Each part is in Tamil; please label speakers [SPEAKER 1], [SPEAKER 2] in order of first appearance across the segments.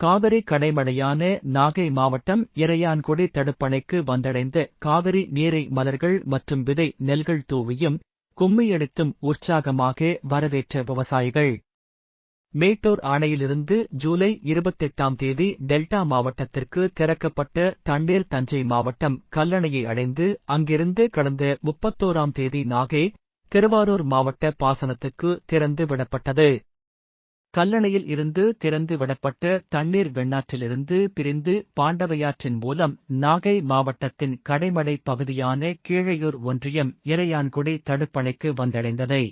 [SPEAKER 1] காவிரி கடைமடையான நாகை மாவட்டம் இறையான்குடி தடுப்பணைக்கு வந்தடைந்த காவிரி நீரை மலர்கள் மற்றும் விதை நெல்கள் தூவியும் கும்மியடித்தும் உற்சாகமாக வரவேற்ற விவசாயிகள். மேட்டூர் அணையிலிருந்து ஜூலை இருபத்தெட்டாம் தேதி டெல்டா மாவட்டத்திற்கு திறக்கப்பட்ட தண்ணீர் தஞ்சை மாவட்டம் கல்லணையை அடைந்து அங்கிருந்து கடந்த முப்பத்தோராம் தேதி நாகை திருவாரூர் மாவட்ட பாசனத்துக்கு திறந்து விடப்பட்டது. கல்லணையில் இருந்து திறந்து விடப்பட்ட தண்ணீர் வெண்ணாற்றிலிருந்து பிரிந்து பாண்டவையாற்றின் மூலம் நாகை மாவட்டத்தின் கடைமடை பகுதியான கீழையூர் ஒன்றியம் இறையான்குடி தடுப்பணைக்கு வந்தடைந்ததை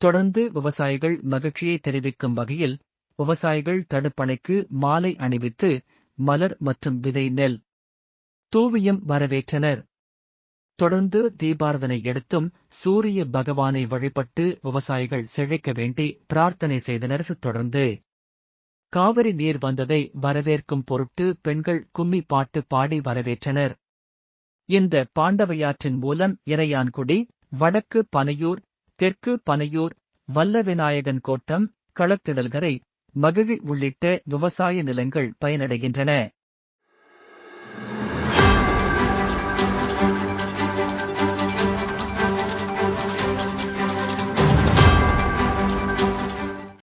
[SPEAKER 1] தொடர்ந்து விவசாயிகள் மகிழ்ச்சியை தெரிவிக்கும் வகையில் விவசாயிகள் தடுப்பணைக்கு மாலை அணிவித்து மலர் மற்றும் விதை நெல் தூவியம் வரவேற்றனர். தொடர்ந்து தீபாரதனை எடுத்தும் சூரிய பகவானை வழிபட்டு விவசாயிகள் செழிக்க வேண்டி பிரார்த்தனை செய்தனர். தொடர்ந்து காவிரி நீர் வந்ததை வரவேற்கும் பொருட்டு பெண்கள் கும்மி பாட்டு பாடி வரவேற்றனர். இந்த பாண்டவையாற்றின் மூலம் இறையான்குடி வடக்கு பனையூர் தெற்கு பனையூர் வல்லவிநாயகன் கோட்டம் களத்திடல்கரை மகிழி உள்ளிட்ட விவசாய நிலங்கள் பயனடைகின்றன.